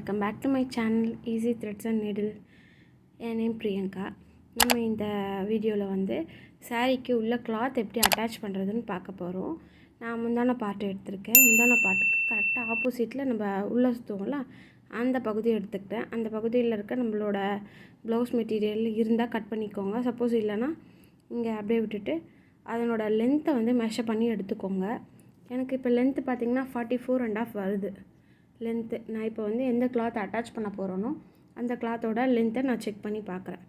Welcome back to my channel easy threads and needle N name Priyanka. நம்ம இந்த வீடியோவில் வந்து சாரீக்கு உள்ள கிளாத் எப்படி அட்டாச் பண்ணுறதுன்னு பார்க்க போகிறோம் நான் முந்தான பாட்டு எடுத்திருக்கேன். முந்தான பாட்டுக்கு கரெக்டாக ஆப்போசிட்டில் நம்ம உள்ள சுற்றுவோம்ல அந்த பகுதியை எடுத்துக்கிட்டேன். அந்த பகுதியில் இருக்க நம்மளோட ப்ளவுஸ் மெட்டீரியல் இருந்தால் கட் பண்ணிக்கோங்க. சப்போஸ் இல்லைன்னா இங்கே அப்படியே விட்டுட்டு அதனோட லென்த்தை வந்து மெஷர் பண்ணி எடுத்துக்கோங்க. எனக்கு இப்போ லென்த்து பார்த்தீங்கன்னா ஃபார்ட்டி ஃபோர் அண்ட் ஆஃப் வருது. லென்த்து நான் இப்போ வந்து எந்த கிளாத் அட்டாச் பண்ண போகிறேனோ அந்த கிளாத்தோட லென்த்தை நான் செக் பண்ணி பார்க்குறேன்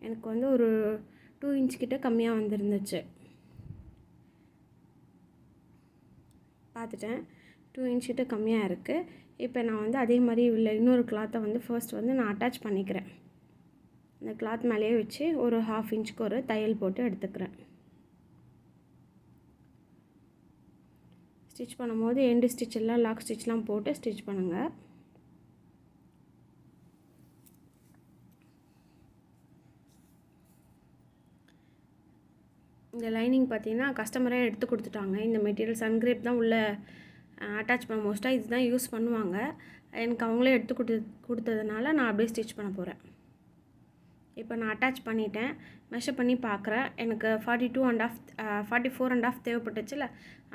எனக்கு வந்து ஒரு டூ இன்ச் கிட்டே கம்மியாக வந்துருந்துச்சு. பார்த்துட்டேன். டூ இன்ச் கிட்ட கம்மியாக இருக்குது இப்போ நான் வந்து அதே மாதிரி உள்ள இன்னொரு கிளாத்தை வந்து ஃபர்ஸ்ட் வந்து நான் அட்டாச் பண்ணிக்கிறேன். அந்த கிளாத் மேலேயே வச்சு ஒரு ஹாஃப் இன்ச்சுக்கு ஒரு தையல் போட்டு எடுத்துக்கிறேன். ஸ்டிச் பண்ணும்போது எண்டு ஸ்டிச் எல்லாம் லாக் ஸ்டிச்லாம் போட்டு ஸ்டிச் பண்ணுங்கள் இந்த லைனிங் பார்த்தீங்கன்னா கஸ்டமரே எடுத்து கொடுத்துட்டாங்க. இந்த மெட்டீரியல் சன்கிரேப் தான் உள்ள அட்டாச் பண்ண. மோஸ்ட்டாக இதுதான் யூஸ் பண்ணுவாங்க. எனக்கு அவங்களே எடுத்து கொடுத்து கொடுத்ததுனால நான் அப்படியே ஸ்டிச் பண்ண போகிறேன் இப்போ நான் அட்டாச் பண்ணிட்டேன். மெஷர் பண்ணி பார்க்குறேன். எனக்கு forty two and half forty four and half தேவைப்பட்டுச்சுல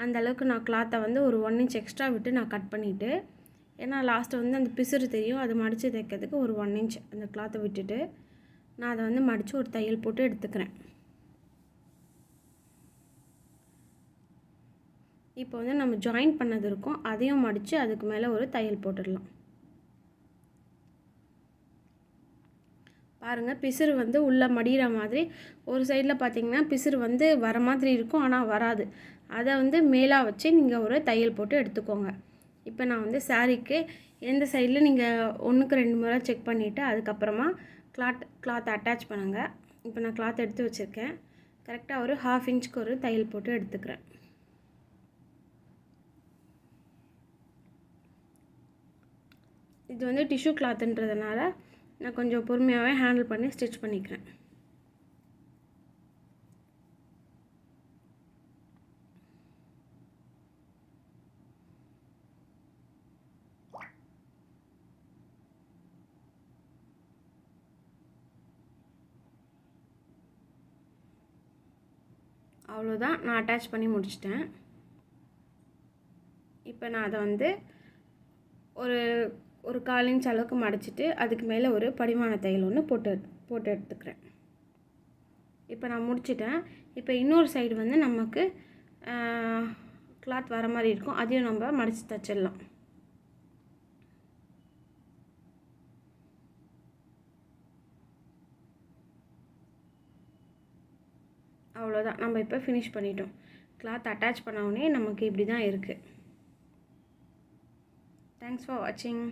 அந்த அளவுக்கு நான் கிளாத்தை வந்து ஒரு ஒன் இன்ச் எக்ஸ்ட்ரா விட்டு நான் கட் பண்ணிவிட்டு ஏன்னா லாஸ்ட்டு வந்து அந்த பிசுறு தெரியும். அது மடித்து தைக்கிறதுக்கு ஒரு ஒன் இன்ச் அந்த கிளாத்தை விட்டுட்டு நான் அதை வந்து மடித்து ஒரு தையல் போட்டு எடுத்துக்கிறேன். இப்போ வந்து நம்ம ஜாயின் பண்ணது இருக்கும். அதையும் மடித்து அதுக்கு மேலே ஒரு தையல் போட்டுடலாம். பாருங்கள் பிசுறு வந்து உள்ளே மடிகிற மாதிரி. ஒரு சைடில் பார்த்தீங்கன்னா பிசுறு வந்து வர மாதிரி இருக்கும் ஆனால் வராது. அதை வந்து மேலாக வச்சு நீங்கள் ஒரு தையல் போட்டு எடுத்துக்கோங்க. இப்போ நான் வந்து சாரீக்கு எந்த சைடில் நீங்கள் ஒன்றுக்கு ரெண்டு முறை செக் பண்ணிவிட்டு அதுக்கப்புறமா கிளாத் கிளாத் அட்டாச் பண்ணுங்கள் இப்போ நான் கிளாத் எடுத்து வச்சுருக்கேன். கரெக்டாக ஒரு ஹாஃப் இன்ச்சுக்கு ஒரு தையல் போட்டு எடுத்துக்கிறேன். இது வந்து டிஷ்யூ கிளாத்துன்றதுனால நான் கொஞ்சம் பொறுமையாகவே ஹேண்டில் பண்ணி ஸ்டிச் பண்ணிக்கிறேன். அவ்வளோதான் நான் அட்டாச் பண்ணி முடிச்சிட்டேன். இப்போ நான் அதை வந்து ஒரு ஒரு கால் இன்ச் அளவுக்கு மடிச்சிட்டு அதுக்கு மேலே ஒரு படிமான தையல் ஒன்று போட்டு போட்டு எடுத்துக்கிறேன். இப்போ நான் முடிச்சிட்டேன். இப்போ இன்னொரு சைடு வந்து நமக்கு கிளாத் வர மாதிரி இருக்கும். அதையும் நம்ம மடித்து தச்சிடலாம். அவ்வளோதான் நம்ம இப்போ ஃபினிஷ் பண்ணிட்டோம். கிளாத் அட்டாச் பண்ண உடனே நமக்கு இப்படி தான் இருக்குது தேங்க்ஸ் ஃபார் வாட்சிங்